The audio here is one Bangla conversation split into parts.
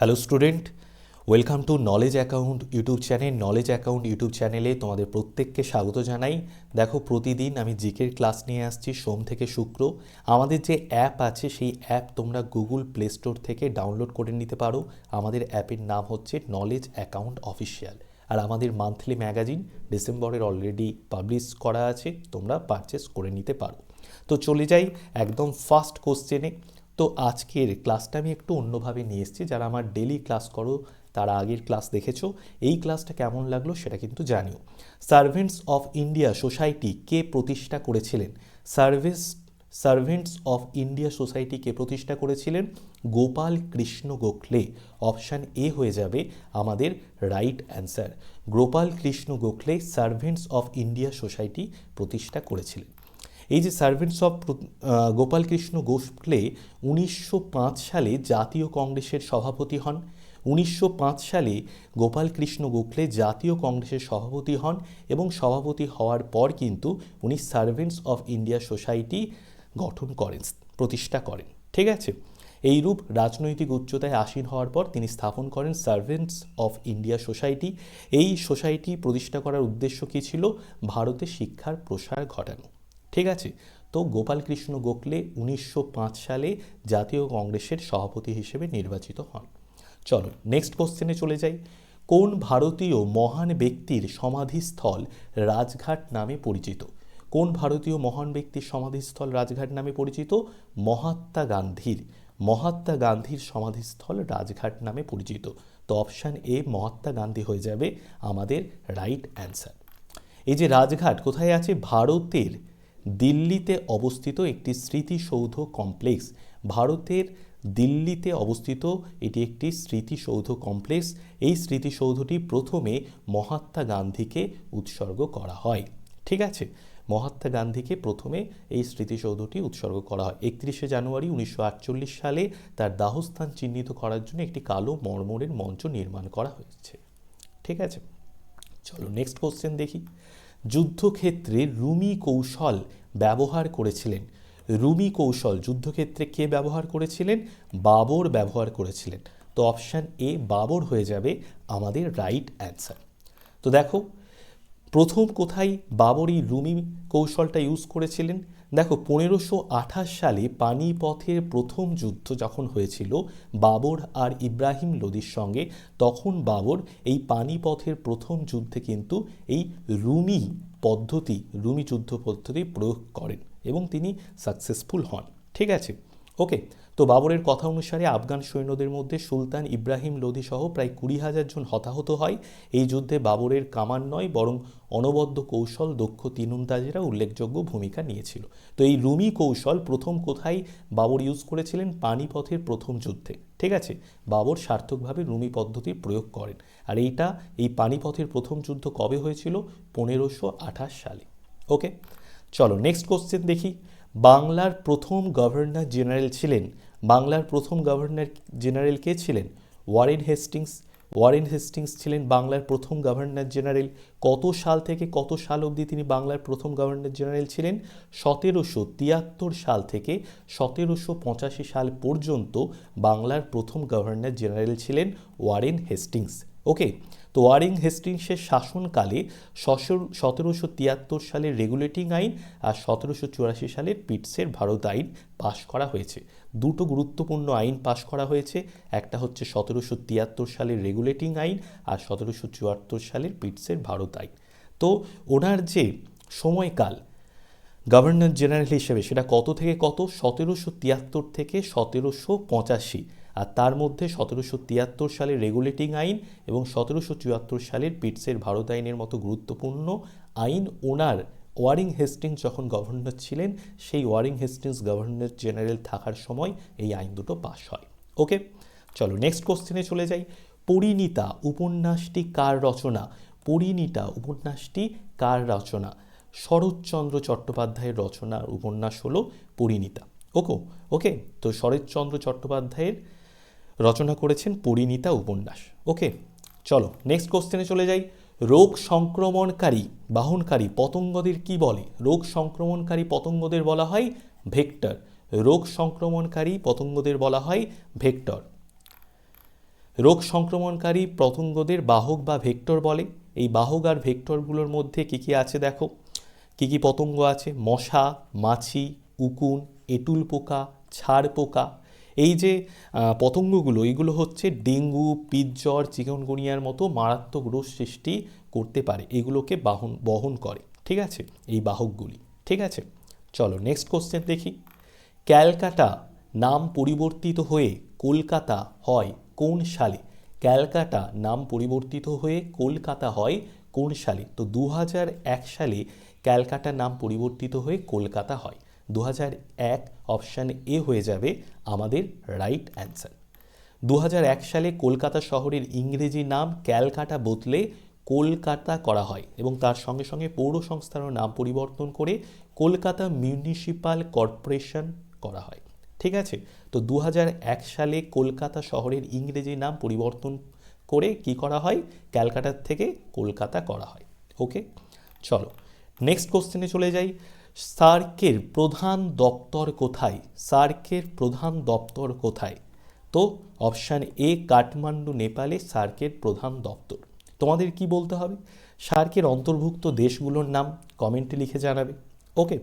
Hello student welcome to knowledge account YouTube channel knowledge account YouTube চ্যানেলে তোমাদের প্রত্যেককে স্বাগত জানাই। দেখো, প্রতিদিন আমি জিকের ক্লাস নিয়ে আসছি, সোম থেকে শুক্র। আমাদের যে অ্যাপ আছে, সেই অ্যাপ তোমরা গুগল প্লে স্টোর থেকে ডাউনলোড করে নিতে পারো। আমাদের অ্যাপের নাম হচ্ছে নলেজ অ্যাকাউন্ট অফিসিয়াল আর আমাদের মান্থলি ম্যাগাজিন ডিসেম্বরের অলরেডি পাবলিশ করা আছে, তোমরা পারচেস করে নিতে পারো। তো চলে যাই একদম ফার্স্ট কোশ্চেনে তো আজকের ক্লাসটা আমি একটু অন্যভাবে নিয়ে এসেছি। যারা আমার ডেলি ক্লাস করো, তারা আগের ক্লাস দেখেছ। এই ক্লাসটা কেমন লাগল সেটা কিন্তু জানিও। সার্ভেন্টস অফ ইন্ডিয়া সোসাইটি কে প্রতিষ্ঠা করেছিলেন? Service servants of India society কে প্রতিষ্ঠা করেছিলেন? গোপাল কৃষ্ণ গোখলে। অপশান এ হয়ে যাবে আমাদের right answer Gopal Krishna Gokhale servants of India society প্রতিষ্ঠা করেছিলেন। এই যে সার্ভেন্টস অফ গোপালকৃষ্ণ গোখলে উনিশশো পাঁচ সালে জাতীয় কংগ্রেসের সভাপতি হন। উনিশশো পাঁচ সালে গোপালকৃষ্ণ গোখলে জাতীয় কংগ্রেসের সভাপতি হন এবং সভাপতি হওয়ার পর কিন্তু উনি সার্ভেন্টস অফ ইন্ডিয়া সোসাইটি গঠন করেন, প্রতিষ্ঠা করেন। ঠিক আছে? এইরূপ রাজনৈতিক উচ্চতায় আসীন হওয়ার পর তিনি স্থাপন করেন সার্ভেন্টস অফ ইন্ডিয়া সোসাইটি এই সোসাইটি প্রতিষ্ঠা করার উদ্দেশ্য কী ছিল? ভারতে শিক্ষার প্রসার ঘটানো। ঠিক আছে? তো গোপালকৃষ্ণ গোখলে উনিশশো পাঁচ সালে জাতীয় কংগ্রেসের সভাপতি হিসেবে নির্বাচিত হন। চলো নেক্সট কোশ্চেনে চলে যাই। কোন ভারতীয় মহান ব্যক্তির সমাধিস্থল রাজঘাট নামে পরিচিত? কোন ভারতীয় মহান ব্যক্তির সমাধিস্থল রাজঘাট নামে পরিচিত? মহাত্মা গান্ধীর। মহাত্মা গান্ধীর সমাধিস্থল রাজঘাট নামে পরিচিত। তো অপশান এ মহাত্মা গান্ধী হয়ে যাবে আমাদের রাইট অ্যান্সার এই যে রাজঘাট কোথায় আছে? ভারতের দিল্লিতে অবস্থিত একটি স্মৃতিসৌধ কমপ্লেক্স। ভারতের দিল্লিতে অবস্থিত এটি একটি স্মৃতিসৌধ কমপ্লেক্স। এই স্মৃতিসৌধটি প্রথমে মহাত্মা গান্ধীকে উৎসর্গ করা হয়। ঠিক আছে? মহাত্মা গান্ধীকে প্রথমে এই স্মৃতিসৌধটি উৎসর্গ করা হয়। একত্রিশে জানুয়ারি উনিশশো আটচল্লিশ সালে তার দাহস্থান চিহ্নিত করার জন্য একটি কালো মর্মরের মঞ্চ নির্মাণ করা হয়েছে। ঠিক আছে? চলো নেক্সট কোশ্চেন দেখি। যুদ্ধক্ষেত্রে রুমি কৌশল ব্যবহার করেছিলেন। রুমি কৌশল যুদ্ধক্ষেত্রে কে ব্যবহার করেছিলেন? বাবর ব্যবহার করেছিলেন। তো অপশান এ বাবর হয়ে যাবে আমাদের রাইট অ্যান্সার তো দেখো, প্রথম কোথায় বাবরই রুমি কৌশলটা ইউজ করেছিলেন? দেখো, পনেরোশো আঠাশ সালে পানিপথের প্রথম যুদ্ধ যখন হয়েছিল বাবর আর ইব্রাহিম লোদির সঙ্গে, তখন বাবর এই পানিপথের প্রথম যুদ্ধে কিন্তু এই রুমি পদ্ধতি, রুমি যুদ্ধ পদ্ধতি প্রয়োগ করেন এবং তিনি সাকসেসফুল হন। ঠিক আছে? ওকে তো বাবরের কথা অনুসারে আফগান সৈন্যদের মধ্যে সুলতান ইব্রাহিম লোদি সহ প্রায় কুড়ি হাজার জন হতাহত হয়। এই যুদ্ধে বাবরের কামান নয়, বরং অনবদ্য কৌশল, দক্ষ তিনুন্দাজেরা উল্লেখযোগ্য ভূমিকা নিয়েছিল। তো এই রুমি কৌশল প্রথম কোথায় বাবর ইউজ করেছিলেন? পানিপথের প্রথম যুদ্ধে। ঠিক আছে? বাবর সার্থকভাবে রুমি পদ্ধতি প্রয়োগ করেন। আর এইটা, এই পানিপথের প্রথম যুদ্ধ কবে হয়েছিল? পনেরোশো আঠাশ সালে। ওকে? চলো নেক্সট কোশ্চেন দেখি। বাংলার প্রথম গভর্নর জেনারেল ছিলেন বাংলার প্রথম গভর্নর জেনারেল কে ছিলেন? Warren Hastings. ওয়ারেন হেস্টিংস ছিলেন বাংলার প্রথম গভর্নর জেনারেল। কত সাল থেকে কত সাল অবধি তিনি বাংলার প্রথম গভর্নর জেনারেল ছিলেন? সতেরোশো তিয়াত্তর সাল থেকে সতেরোশো পঁচাশি সাল পর্যন্ত বাংলার প্রথম গভর্নর জেনারেল ছিলেন ওয়ারেন হেস্টিংস। ওকে তো ওয়ারিং হেস্টিংসের শাসনকালে সতেরোশো তিয়াত্তর সালের রেগুলেটিং আইন আর সতেরোশো চুরাশি সালের পিটসের ভারত আইন পাশ করা হয়েছে। দুটো গুরুত্বপূর্ণ আইন পাশ করা হয়েছে। একটা হচ্ছে সতেরোশো তিয়াত্তর সালের রেগুলেটিং আইন আর সতেরোশো চুয়াত্তর সালের পিটসের ভারত আইন। তো ওনার যে সময়কাল, গভর্নর জেনারেল হিসেবে সেটা কত থেকে কত? সতেরোশো তিয়াত্তর থেকে সতেরোশো পঁচাশি। আর তার মধ্যে সতেরোশো তিয়াত্তর সালের রেগুলেটিং আইন এবং সতেরোশো চুয়াত্তর সালের পিটসের ভারত আইনের মতো গুরুত্বপূর্ণ আইন ওনার ওয়ারিং হেস্টিংস যখন গভর্নর ছিলেন, সেই ওয়ারিং হেস্টিংস গভর্নর জেনারেল থাকার সময় এই আইন দুটো পাশ হয়। ওকে? চলো নেক্সট কোশ্চেনে চলে যাই। পরিণীতা উপন্যাসটি কার রচনা? পরিণীতা উপন্যাসটি কার রচনা? শরৎচন্দ্র চট্টোপাধ্যায়ের রচনার উপন্যাস হলো পরিণীতা। ওকো? ওকে? তো শরৎচন্দ্র চট্টোপাধ্যায়ের রচনা করেছেন পরিণীতা উপন্যাস। ওকে, চলো নেক্সট কোশ্চেনে চলে যাই। রোগ সংক্রমণকারী, বাহনকারী পতঙ্গদের কি বলে? রোগ সংক্রমণকারী পতঙ্গদের বলা হয় ভেক্টর। রোগ সংক্রমণকারী পতঙ্গদের বলা হয় ভেক্টর। রোগ সংক্রমণকারী পতঙ্গদের বাহক বা ভেক্টর বলে। এই বাহক আর ভেক্টরগুলোর মধ্যে কি কি আছে দেখো? কি কি পতঙ্গ আছে? মশা, মাছি, উকুন, এটুল পোকা, ছাড় পোকা এই যে পতঙ্গগুলো এইগুলো হচ্ছে ডেঙ্গু পিজ্জর চিকনগুনিয়ার মতো মারাত্মক রোগ সৃষ্টি করতে পারে। এগুলোকে বাহন, বহন করে। ঠিক আছে? এই বাহকগুলি। ঠিক আছে? চলো নেক্সট কোশ্চেন দেখি। ক্যালকাটা নাম পরিবর্তিত হয়ে কলকাতা হয় কোন সালে? ক্যালকাটা নাম পরিবর্তিত হয়ে কলকাতা হয় কোন সালে? তো দু সালে ক্যালকাটা নাম পরিবর্তিত হয়ে কলকাতা হয়। দু এক অপশান এ হয়ে যাবে আমাদের রাইট অ্যান্সার দু এক সালে কলকাতা শহরের ইংরেজি নাম ক্যালকাটা বদলে কলকাতা করা হয় এবং তার সঙ্গে সঙ্গে পৌর সংস্থারও নাম পরিবর্তন করে কলকাতা মিউনিসিপাল কর্পোরেশন করা হয়। ঠিক আছে? তো দু হাজার এক সালে কলকাতা শহরের ইংরেজি নাম পরিবর্তন করে কি করা হয়? ক্যালকাটার থেকে কলকাতা করা হয়। ওকে চলো নেক্সট কোশ্চেনে চলে যাই। সার্কের প্রধান দপ্তর কোথায়? সার্কের প্রধান দপ্তর কোথায়? তো অপশান এ, কাঠমান্ডু, নেপালে সার্কের প্রধান দপ্তর। তোমাদের কি বলতে হবে? সার্কের অন্তর্ভুক্ত দেশগুলোর নাম কমেন্টে লিখে জানাবে। ওকে,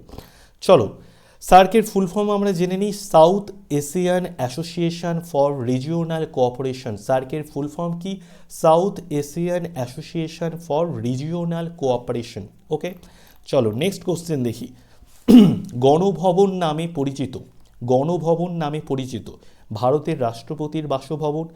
চলো। সার্কের ফুল ফর্ম আমরা জেনে নিই। South Asian association for regional cooperation. সার্কের ফুল ফর্ম কি? South Asian association for regional cooperation. Okay চলো নেক্সট কোশ্চেন দেখি। গণভবন নামে পরিচিত। গণভবন নামে পরিচিত। ভারতের রাষ্ট্রপতির বাসভবন,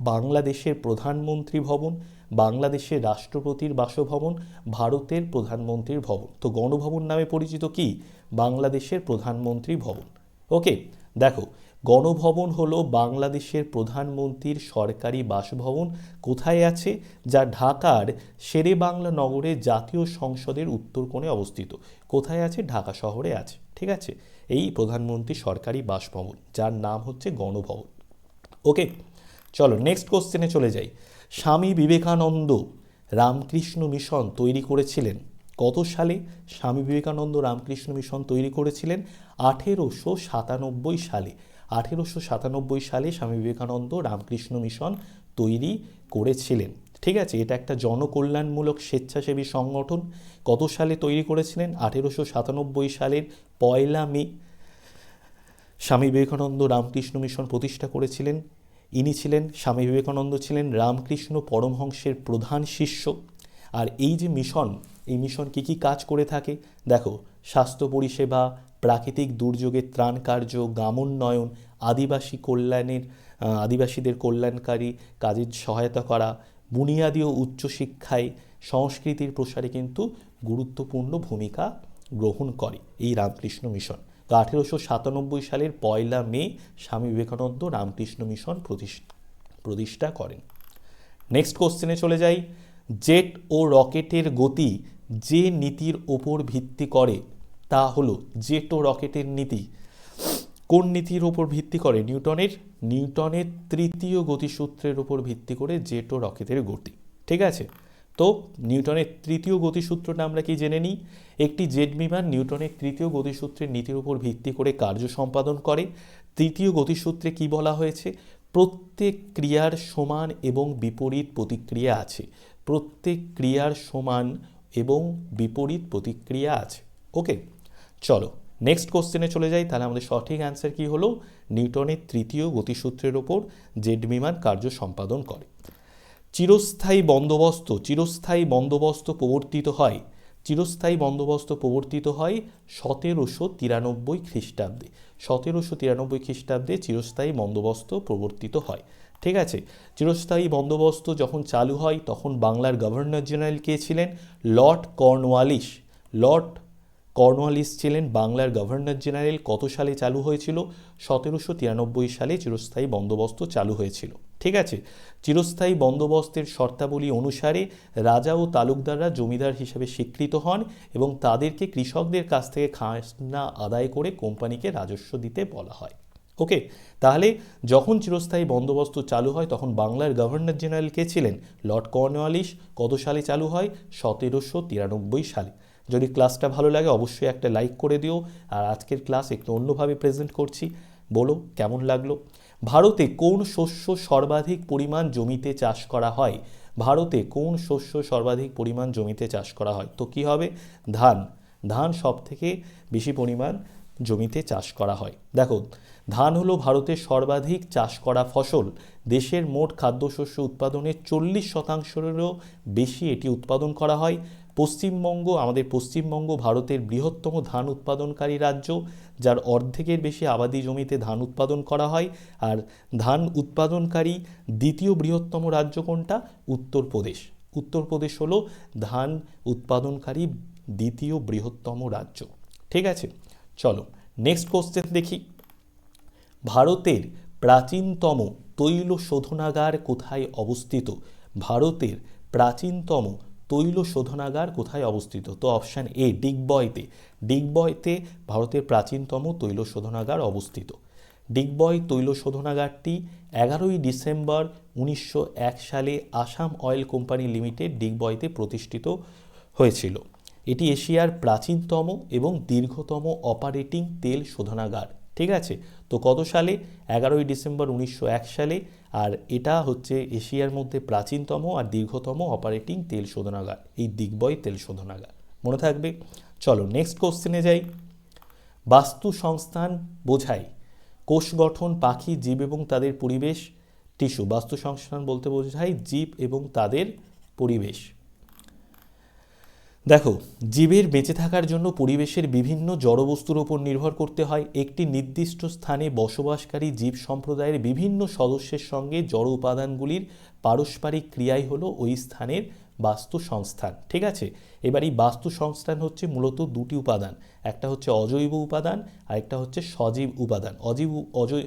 বাংলাদেশের প্রধানমন্ত্রী ভবন, বাংলাদেশের রাষ্ট্রপতির বাসভবন, ভারতের প্রধানমন্ত্রীর ভবন। তো গণভবন নামে পরিচিত কি? বাংলাদেশের প্রধানমন্ত্রী ভবন। ওকে দেখো গণভবন হলো বাংলাদেশের প্রধানমন্ত্রীর সরকারি বাসভবন। কোথায় আছে? যা ঢাকার শেরে বাংলা নগরে জাতীয় সংসদের উত্তর কোণে অবস্থিত। কোথায় আছে? ঢাকা শহরে আছে। ঠিক আছে? এই প্রধানমন্ত্রী সরকারি বাসভবন, যার নাম হচ্ছে গণভবন। ওকে, চলো নেক্সট কোশ্চেনে চলে যাই। স্বামী বিবেকানন্দ রামকৃষ্ণ মিশন তৈরি করেছিলেন। কত সালে? স্বামী বিবেকানন্দ রামকৃষ্ণ মিশন তৈরি করেছিলেন আঠেরোশো সাতানব্বই সালে। আঠেরোশো সাতানব্বই সালে স্বামী বিবেকানন্দ রামকৃষ্ণ মিশন তৈরি করেছিলেন। ঠিক আছে, এটা একটা জনকল্যাণমূলক স্বেচ্ছাসেবী সংগঠন। কত সালে তৈরি করেছিলেন? আঠেরোশো সাতানব্বই সালের পয়লা মে। স্বামী বিবেকানন্দ রামকৃষ্ণ মিশন প্রতিষ্ঠা করেছিলেন। ইনি ছিলেন, স্বামী বিবেকানন্দ ছিলেন রামকৃষ্ণ পরমহংসের প্রধান শিষ্য। আর এই যে মিশন এই মিশন কী কী কাজ করে থাকে? দেখো, স্বাস্থ্য পরিষেবা, প্রাকৃতিক দুর্যোগের ত্রাণ কার্য, গ্রামোন্নয়ন, আদিবাসী কল্যাণের আদিবাসীদের কল্যাণকারী কাজের সহায়তা করা, বুনিয়াদী ও উচ্চশিক্ষায় সংস্কৃতির প্রসারে কিন্তু গুরুত্বপূর্ণ ভূমিকা গ্রহণ করে এই রামকৃষ্ণ মিশন। তো আঠেরোশো সাতানব্বই সালের পয়লা মে স্বামী বিবেকানন্দ রামকৃষ্ণ মিশন প্রতিষ্ঠা প্রতিষ্ঠা করেন। নেক্সট কোশ্চেনে চলে যাই। জেট ও রকেটের গতি যে নীতির ওপর ভিত্তি করে, তা হলো জেট রকেটের নীতি। কোন নীতির ওপর ভিত্তি করে? নিউটনের? নিউটনের তৃতীয় গতিসূত্রের ওপর ভিত্তি করে জেটো রকেটের গতি। ঠিক আছে? তো নিউটনের তৃতীয় গতিসূত্রটা আমরা কি জেনে নিই? একটি জেট বিমান নিউটনের তৃতীয় গতিসূত্রের নীতির উপর ভিত্তি করে কার্য সম্পাদন করে। তৃতীয় গতিসূত্রে কি বলা হয়েছে? প্রত্যেক ক্রিয়ার সমান এবং বিপরীত প্রতিক্রিয়া আছে। প্রত্যেক ক্রিয়ার সমান এবং বিপরীত প্রতিক্রিয়া আছে। ওকে, চলো নেক্সট কোশ্চেনে চলে যাই। তাহলে আমাদের সঠিক অ্যান্সার কি হলো? নিউটনের তৃতীয় গতিসূত্রের ওপর জেট বিমান কার্য সম্পাদন করে। চিরস্থায়ী বন্দোবস্ত চিরস্থায়ী বন্দোবস্ত প্রবর্তিত হয়। চিরস্থায়ী বন্দোবস্ত প্রবর্তিত হয় সতেরোশো তিরানব্বই খ্রিস্টাব্দে। সতেরোশো তিরানব্বই খ্রিস্টাব্দে চিরস্থায়ী বন্দোবস্ত প্রবর্তিত হয়। ঠিক আছে? চিরস্থায়ী বন্দোবস্ত যখন চালু হয়, তখন বাংলার গভর্নর জেনারেল কে ছিলেন? লর্ড কর্নওয়ালিস লর্ড কর্নওয়ালিস ছিলেন বাংলার গভর্নর জেনারেল। কত সালে চালু হয়েছিল? সতেরোশো তিরানব্বই সালে চিরস্থায়ী বন্দোবস্ত চালু হয়েছিল। ঠিক আছে? চিরস্থায়ী বন্দোবস্তের শর্তাবলী অনুসারে রাজা ও তালুকদাররা জমিদার হিসেবে স্বীকৃত হন এবং তাদেরকে কৃষকদের কাছ থেকে খাজনা আদায় করে কোম্পানিকে রাজস্ব দিতে বলা হয়। ওকে তাহলে যখন চিরস্থায়ী বন্দোবস্ত চালু হয়, তখন বাংলার গভর্নর জেনারেল কে ছিলেন? লর্ড কর্নওয়ালিস কত সালে চালু হয়? সতেরোশো তিরানব্বই সালে। যদি ক্লাসটা ভালো লাগে, অবশ্যই একটা লাইক করে দিও। আর আজকের ক্লাস একটু অন্যভাবে প্রেজেন্ট করছি। বলো, কেমন লাগল? ভারতে কোন শস্য সর্বাধিক পরিমাণ জমিতে চাষ করা হয়? ভারতে কোন শস্য সর্বাধিক পরিমাণ জমিতে চাষ করা হয়? তো কি হবে? ধান। ধান সব থেকে বেশি পরিমাণ জমিতে চাষ করা হয়। দেখো ধান হলো ভারতের সর্বাধিক চাষ করা ফসল। দেশের মোট খাদ্যশস্য উৎপাদনের চল্লিশ শতাংশেরও বেশি এটি উৎপাদন করা হয়। পশ্চিমবঙ্গ, আমাদের পশ্চিমবঙ্গ ভারতের বৃহত্তম ধান উৎপাদনকারী রাজ্য, যার অর্ধেকের বেশি আবাদি জমিতে ধান উৎপাদন করা হয়। আর ধান উৎপাদনকারী দ্বিতীয় বৃহত্তম রাজ্য কোনটা? উত্তরপ্রদেশ। উত্তরপ্রদেশ হলো ধান উৎপাদনকারী দ্বিতীয় বৃহত্তম রাজ্য। ঠিক আছে, চলো নেক্সট কোশ্চেন দেখি। ভারতের প্রাচীনতম তৈল শোধনাগার কোথায় অবস্থিত? ভারতের প্রাচীনতম তৈল শোধনাগার কোথায় অবস্থিত? তো অপশান এ ডিগবয়তে। ডিগবয়তে ভারতের প্রাচীনতম তৈল শোধনাগার অবস্থিত। ডিগবয় তৈল শোধনাগারটি এগারোই ডিসেম্বর উনিশশো এক সালে আসাম অয়েল কোম্পানি লিমিটেড ডিগবয়তে প্রতিষ্ঠিত হয়েছিল। এটি এশিয়ার প্রাচীনতম এবং দীর্ঘতম অপারেটিং তেল শোধনাগার। ঠিক আছে? তো কত সালে? এগারোই ডিসেম্বর উনিশশো এক সালে। আর এটা হচ্ছে এশিয়ার মধ্যে প্রাচীনতম আর দীর্ঘতম অপারেটিং তেল শোধনাগার। এই দিগ্বয় তেল শোধনাগার। মনে থাকবে? চলো নেক্সট কোশ্চেনে যাই। বাস্তু সংস্থান বোঝায়। কোষ গঠন, পাখি, জীব এবং তাদের পরিবেশ। টিস্যু বাস্তু সংস্থান বলতে বোঝায় জীব এবং তাদের পরিবেশ। দেখো, জীবের বেঁচে থাকার জন্য পরিবেশের বিভিন্ন জড়বস্তুর ওপর নির্ভর করতে হয়। একটি নির্দিষ্ট স্থানে বসবাসকারী জীব সম্প্রদায়ের বিভিন্ন সদস্যের সঙ্গে জড় উপাদানগুলির পারস্পরিক ক্রিয়াই হলো ওই স্থানের বাস্তু সংস্থান ঠিক আছে? এবার এই বাস্তু সংস্থান হচ্ছে মূলত দুটি উপাদান, একটা হচ্ছে অজৈব উপাদান আর একটা হচ্ছে সজীব উপাদান। অজীব অজয়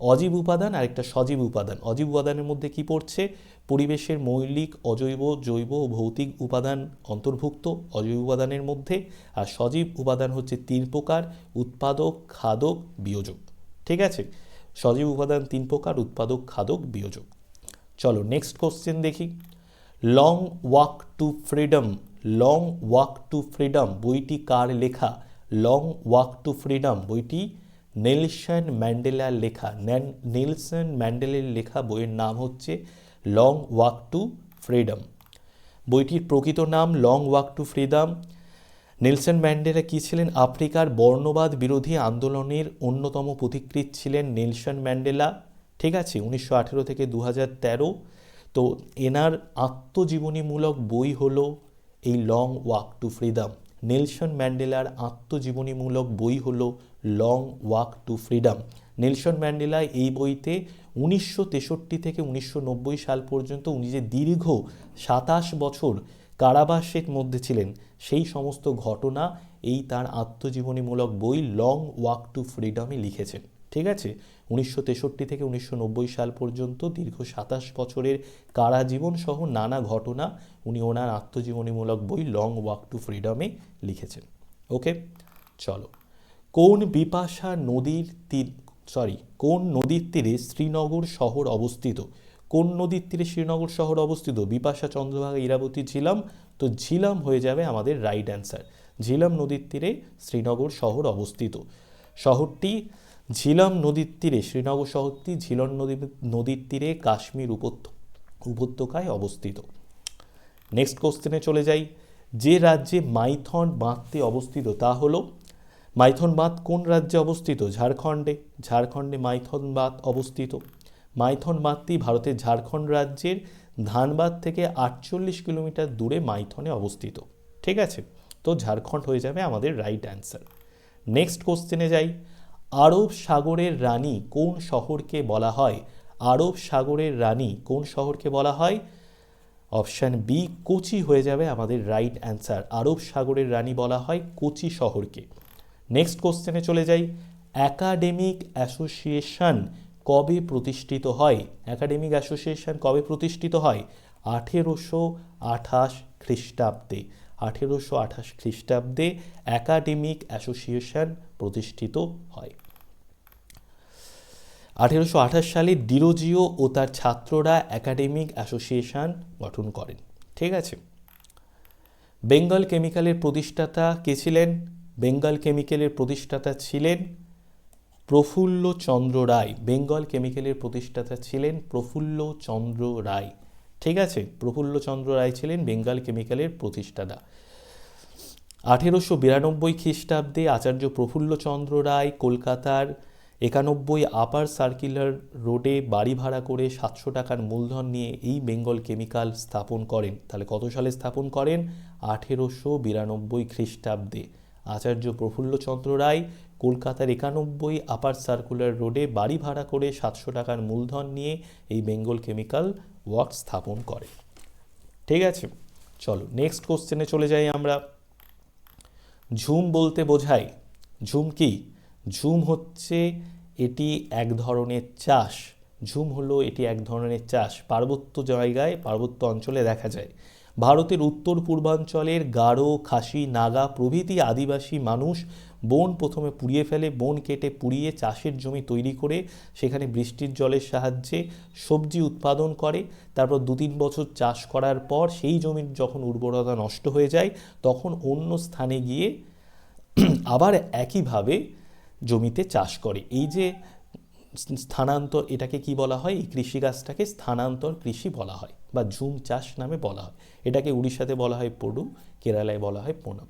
অজীব উপাদান আর একটা সজীব উপাদান। অজীব উপাদানের মধ্যে কি পড়ছে? পরিবেশের মৌলিক, অজৈব, জৈব ও ভৌতিক উপাদান অন্তর্ভুক্ত অজৈব উপাদানের মধ্যে আর সজীব উপাদান হচ্ছে তিন প্রকার, উৎপাদক, খাদক, বিয়োজক। ঠিক আছে? সজীব উপাদান তিন প্রকার, উৎপাদক, খাদক, বিয়োজক। চলো নেক্সট কোশ্চেন দেখি। Long walk to freedom long walk to freedom বইটি কার লেখা? লং ওয়াক টু ফ্রিডম বইটি নেলসন ম্যান্ডেলার লেখা নেলসন ম্যান্ডেলের লেখা বইয়ের নাম হচ্ছে লং ওয়াক টু ফ্রিডম। বইটির প্রকৃত নাম long walk to freedom. Nelson Mandela কী ছিলেন? আফ্রিকার বর্ণবাদ বিরোধী আন্দোলনের অন্যতম পথিকৃৎ ছিলেন নেলসন ম্যান্ডেলা। ঠিক আছে, উনিশশো আঠেরো থেকে দু তেরো। তো এনার আত্মজীবনীমূলক বই হলো এই long walk to freedom. Nelson ম্যান্ডেলার আত্মজীবনীমূলক বই হলো long walk to freedom Nelson Mandela এই বইতে উনিশশো তেষট্টি থেকে উনিশশো নব্বই সাল পর্যন্ত উনি যে দীর্ঘ সাতাশ বছর কারাবাসের মধ্যে ছিলেন, সেই সমস্ত ঘটনা এই তার আত্মজীবনীমূলক বই লং ওয়াক টু ফ্রিডমে লিখেছেন। ঠিক আছে? উনিশশো তেষট্টি থেকে উনিশশো নব্বই সাল পর্যন্ত দীর্ঘ সাতাশ বছরের কারাজীবন সহ নানা ঘটনা উনি ওনার আত্মজীবনীমূলক বই লং ওয়াক টু ফ্রিডমে লিখেছেন। ওকে? চলো। কোন বিপাশা নদীর তীর সরি কোন নদীর তীরে শ্রীনগর শহর অবস্থিত? কোন নদীর তীরে শ্রীনগর শহর অবস্থিত? বিপাশা চন্দ্রভাগা ইরাবতী ঝিলাম। তো ঝিলাম হয়ে যাবে আমাদের রাইট অ্যান্সার ঝিলাম নদীর তীরে শ্রীনগর শহর অবস্থিত। শহরটি ঝিলাম নদীর তীরে, শ্রীনগর শহরটি ঝিলন নদী নদীর তীরে কাশ্মীর উপত্যকায় অবস্থিত। নেক্সট কোশ্চেনে চলে যাই। যে রাজ্যে মাইথন বাঁধতে অবস্থিত তা হলো মাইথন বাঁধ কোন রাজ্যে অবস্থিত? ঝাড়খণ্ডে। ঝাড়খণ্ডে মাইথন বাঁধ অবস্থিত। মাইথন বাঁধটি ভারতের ঝাড়খণ্ড রাজ্যের ধানবাদ থেকে আটচল্লিশ কিলোমিটার দূরে মাইথনে অবস্থিত। ঠিক আছে? তো ঝাড়খণ্ড হয়ে যাবে আমাদের রাইট অ্যান্সার নেক্সট কোশ্চেনে যাই। আরব সাগরের রানী কোন শহরকে বলা হয়? আরব সাগরের রানী কোন শহরকে বলা হয়? অপশান বি কোচি হয়ে যাবে আমাদের রাইট অ্যান্সার আরব সাগরের রানী বলা হয় কোচি শহরকে। নেক্সট কোশ্চেনে চলে যাই। অ্যাকাডেমিক অ্যাসোসিয়েশন কবে প্রতিষ্ঠিত হয়? অ্যাকাডেমিক অ্যাসোসিয়েশন কবে প্রতিষ্ঠিত হয়? আঠেরোশো আঠাশ খ্রিস্টাব্দে। আঠেরোশো আঠাশ খ্রিস্টাব্দে অ্যাকাডেমিক অ্যাসোসিয়েশন প্রতিষ্ঠিত হয়। আঠেরোশো আঠাশ সালে ডিরোজিও ও তার ছাত্ররা একাডেমিক অ্যাসোসিয়েশন গঠন করেন। ঠিক আছে? বেঙ্গল কেমিক্যালের প্রতিষ্ঠাতা কে ছিলেন? বেঙ্গল কেমিক্যালের প্রতিষ্ঠাতা ছিলেন প্রফুল্ল চন্দ্র রায়। বেঙ্গল কেমিক্যালের প্রতিষ্ঠাতা ছিলেন প্রফুল্ল চন্দ্র রায়। ঠিক আছে? প্রফুল্ল চন্দ্র রায় ছিলেন বেঙ্গল কেমিক্যালের প্রতিষ্ঠাতা। আঠেরোশো বিরানব্বই খ্রিস্টাব্দে আচার্য প্রফুল্লচন্দ্র রায় কলকাতার একানব্বই আপার সার্কুলার রোডে বাড়ি ভাড়া করে সাতশো টাকার মূলধন নিয়ে এই বেঙ্গল কেমিক্যাল স্থাপন করেন। তাহলে কত সালে স্থাপন করেন? আঠেরোশো বিরানব্বই খ্রিস্টাব্দে। আচার্য প্রফুল্লচন্দ্র রায় কলকাতার একানব্বই আপার সার্কুলার রোডে বাড়ি ভাড়া করে সাতশো টাকার মূলধন নিয়ে এই বেঙ্গল কেমিক্যাল ওয়ার্ক স্থাপন করে। ঠিক আছে, চলো নেক্সট কোশ্চেনে চলে যাই আমরা। ঝুম বলতে বোঝায়, ঝুম কি? ঝুম হচ্ছে এটি এক ধরনের চাষ। ঝুম হলো এটি এক ধরনের চাষ। পার্বত্য জায়গায়, পার্বত্য অঞ্চলে দেখা যায়। ভারতের উত্তর পূর্বাঞ্চলের গারো, খাসি, নাগা প্রভৃতি আদিবাসী মানুষ বন প্রথমে পুড়িয়ে ফেলে, বন কেটে পুড়িয়ে চাষের জমি তৈরি করে সেখানে বৃষ্টির জলের সাহায্যে সবজি উৎপাদন করে। তারপর দু তিন বছর চাষ করার পর সেই জমির যখন উর্বরতা নষ্ট হয়ে যায়, তখন অন্য স্থানে গিয়ে আবার একইভাবে জমিতে চাষ করে। এই যে স্থানান্তর এটাকে কি বলা হয়? এই কৃষিকাজটাকে স্থানান্তর কৃষি বলা হয় বা ঝুম চাষ নামে বলা হয়। এটাকে উড়িষ্যাতে বলা হয় পডু, কেরালায় বলা হয় পোনাম।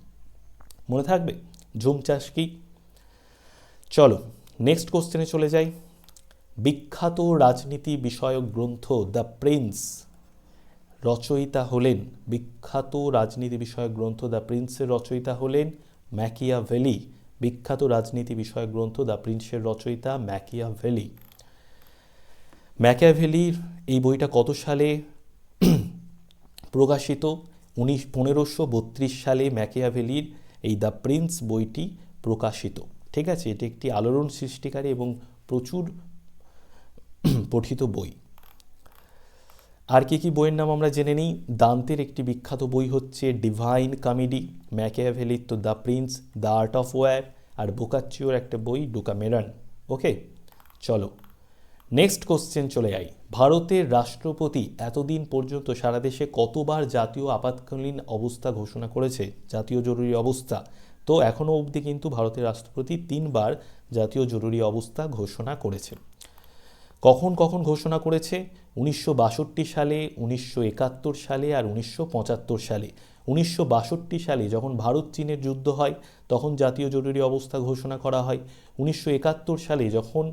মনে থাকবে? ঝুম চাষ কি? চলো নেক্সট কোশ্চেনে চলে যাই। বিখ্যাত রাজনীতি বিষয়ক গ্রন্থ দ্য প্রিন্স রচয়িতা হলেন। বিখ্যাত রাজনীতি বিষয়ক গ্রন্থ দ্য প্রিন্সের রচয়িতা হলেন ম্যাকিয়া ভেলি বিখ্যাত রাজনীতি বিষয়ক গ্রন্থ দ্য প্রিন্সের রচয়িতা ম্যাকিয়া ভেলি ম্যাকিয়াভেলির এই বইটা কত সালে প্রকাশিত? উনিশ পনেরোশো বত্রিশ সালে ম্যাকিয়াভেলির এই দ্য প্রিন্স বইটি প্রকাশিত। ঠিক আছে? এটি একটি আলোড়ন সৃষ্টিকারী এবং প্রচুর পঠিত বই। আর কি কি বইয়ের নাম আমরা জেনে নিই? দান্তের একটি বিখ্যাত বই হচ্ছে ডিভাইন কমেডি, ম্যাকিয়াভেলির তো the prince, the art of war আর বোকাচ্চিওর একটা বই ডুকামেরান ওকে, চলো। নেক্সট কোশ্চেন চলে যাই। ভারতের রাষ্ট্রপতি এতদিন পর্যন্ত সারা দেশে কতবার জাতীয় আপাতকালীন অবস্থা ঘোষণা করেছে? জাতীয় জরুরি অবস্থা। তো এখনও অবধি কিন্তু ভারতের রাষ্ট্রপতি তিনবার জাতীয় জরুরি অবস্থা ঘোষণা করেছে কখন কখন ঘোষণা করেছে? উনিশশো বাষট্টি সালে, উনিশশো একাত্তর সালে আর উনিশশো পঁচাত্তর সালে। উনিশশো বাষট্টি সালে যখন ভারত চীনের যুদ্ধ হয়, তখন জাতীয় জরুরি অবস্থা ঘোষণা করা হয়। উনিশশো একাত্তর সালে যখন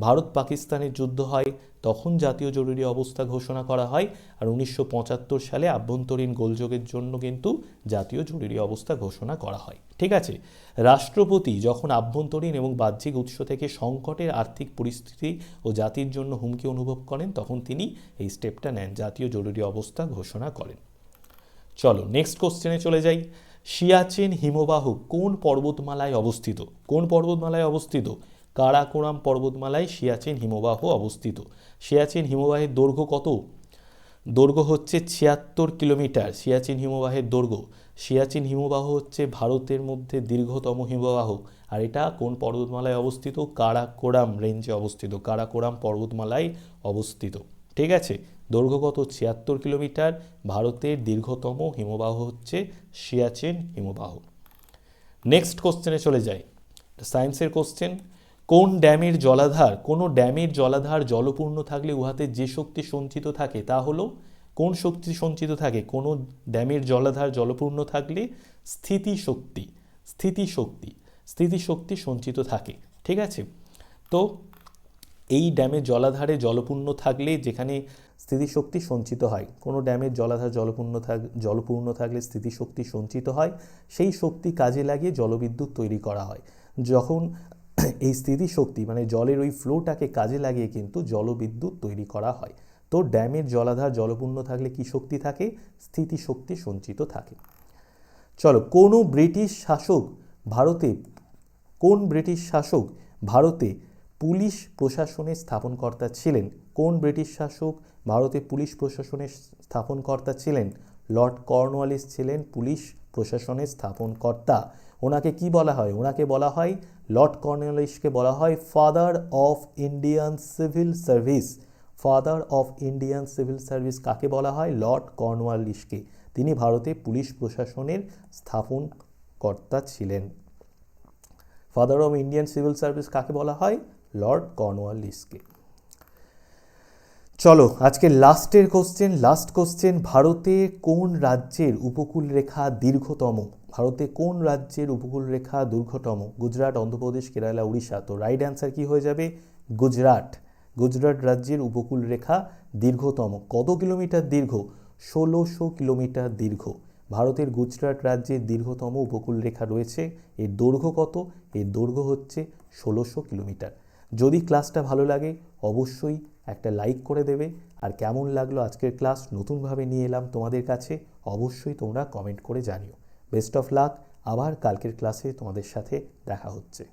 ভারত পাকিস্তানের যুদ্ধ হয়, তখন জাতীয় জরুরি অবস্থা ঘোষণা করা হয় আর উনিশশো পঁচাত্তর সালে আভ্যন্তরীণ গোলযোগের জন্য কিন্তু জাতীয় জরুরি অবস্থা ঘোষণা করা হয়। ঠিক আছে, রাষ্ট্রপতি যখন আভ্যন্তরীণ এবং বাহ্যিক উৎস থেকে সংকটের আর্থিক পরিস্থিতি ও জাতির জন্য হুমকি অনুভব করেন, তখন তিনি এই স্টেপটা নেন, জাতীয় জরুরি অবস্থা ঘোষণা করেন। চলো নেক্সট কোশ্চেনে চলে যাই। সিয়াচেন হিমবাহ কোন পর্বতমালায় অবস্থিত? কোন পর্বতমালায় অবস্থিত? কারাকোরাম পর্বতমালায় সিয়াচেন হিমবাহ অবস্থিত। সিয়াচেন হিমবাহের দৈর্ঘ্য কত? দৈর্ঘ্য হচ্ছে ছিয়াত্তর কিলোমিটার। সিয়াচেন হিমবাহের দৈর্ঘ্য। সিয়াচেন হিমবাহ হচ্ছে ভারতের মধ্যে দীর্ঘতম হিমবাহ। আর এটা কোন পর্বতমালায় অবস্থিত? কারাকোরাম রেঞ্জে অবস্থিত। কারাকোরাম পর্বতমালায় অবস্থিত। ঠিক আছে? দৈর্ঘ্য কত? ছিয়াত্তর কিলোমিটার। ভারতের দীর্ঘতম হিমবাহ হচ্ছে সিয়াচেন হিমবাহ। নেক্সট কোশ্চেনে চলে যাই। সায়েন্সের কোশ্চেন কোন ড্যামের জলাধার, কোনো ড্যামের জলাধার জলপূর্ণ থাকলে উহাতে যে শক্তি সঞ্চিত থাকে তা হলো, কোন শক্তি সঞ্চিত থাকে, কোনো ড্যামের জলাধার জলপূর্ণ থাকলে স্থিতি শক্তি স্থিতি শক্তি স্থিতি শক্তি সঞ্চিত থাকে, ঠিক আছে? তো এই ড্যামের জলাধারে জলপূর্ণ থাকলে যেখানে স্থিতিশক্তি সঞ্চিত হয়, কোনো ড্যামের জলাধার জলপূর্ণ থাক, জলপূর্ণ থাকলে স্থিতিশক্তি সঞ্চিত হয়, সেই শক্তি কাজে লাগিয়ে জলবিদ্যুৎ তৈরি করা হয়। যখন এই স্থিতিশক্তি মানে জলের ওই ফ্লোটাকে কাজে লাগিয়ে কিন্তু জলবিদ্যুৎ তৈরি করা হয়। তো ড্যামের জলাধার জলপূর্ণ থাকলে কি শক্তি থাকে? স্থিতিশক্তি সঞ্চিত থাকে। চলো, কোনো ব্রিটিশ শাসক ভারতে, কোন ব্রিটিশ শাসক ভারতে পুলিশ প্রশাসনের স্থাপনকর্তা ছিলেন? কোন ব্রিটিশ শাসক ভারতে পুলিশ প্রশাসনের স্থাপনকর্তা ছিলেন? লর্ড কর্নওয়ালিস ছিলেন পুলিশ প্রশাসনের স্থাপনকর্তা। ওনাকে কি বলা হয়? ওনাকে বলা হয় লর্ড কর্নওয়ালিসকে বলা হয় father of Indian civil service. Father of Indian civil service কাকে বলা হয়? লর্ড কর্নওয়ালিসকে তিনি ভারতে পুলিশ প্রশাসনের স্থাপনকর্তা ছিলেন। Father of Indian civil service কাকে বলা হয়? লর্ড কর্নওয়ালিসকে চলো আজকে লাস্টের কোশ্চেন লাস্ট কোশ্চেন ভারতে কোন রাজ্যের উপকূল রেখা দীর্ঘতম? ভারতে কোন রাজ্যের উপকূল রেখা দীর্ঘতম গুজরাট, অন্ধ্রপ্রদেশ, কেরালা, উড়িষ্যা। তো রাইট অ্যান্সার কি হয়ে যাবে? গুজরাট। গুজরাট রাজ্যের উপকূল রেখা দীর্ঘতম। কত কিলোমিটার দীর্ঘ? ষোলোশো কিলোমিটার দীর্ঘ। ভারতের গুজরাট রাজ্যের দীর্ঘতম উপকূল রেখা রয়েছে। এর দৈর্ঘ্য কত? এর দৈর্ঘ্য হচ্ছে ষোলোশো কিলোমিটার। যদি ক্লাসটা ভালো লাগে, অবশ্যই একটা লাইক করে দেবে। আর কেমন লাগল আজকের ক্লাস নতুনভাবে নিয়ে এলাম তোমাদের কাছে। অবশ্যই তোমরা কমেন্ট করে জানিও। বেস্ট অফ লাক আবার কালকের ক্লাসে তোমাদের সাথে দেখা হচ্ছে।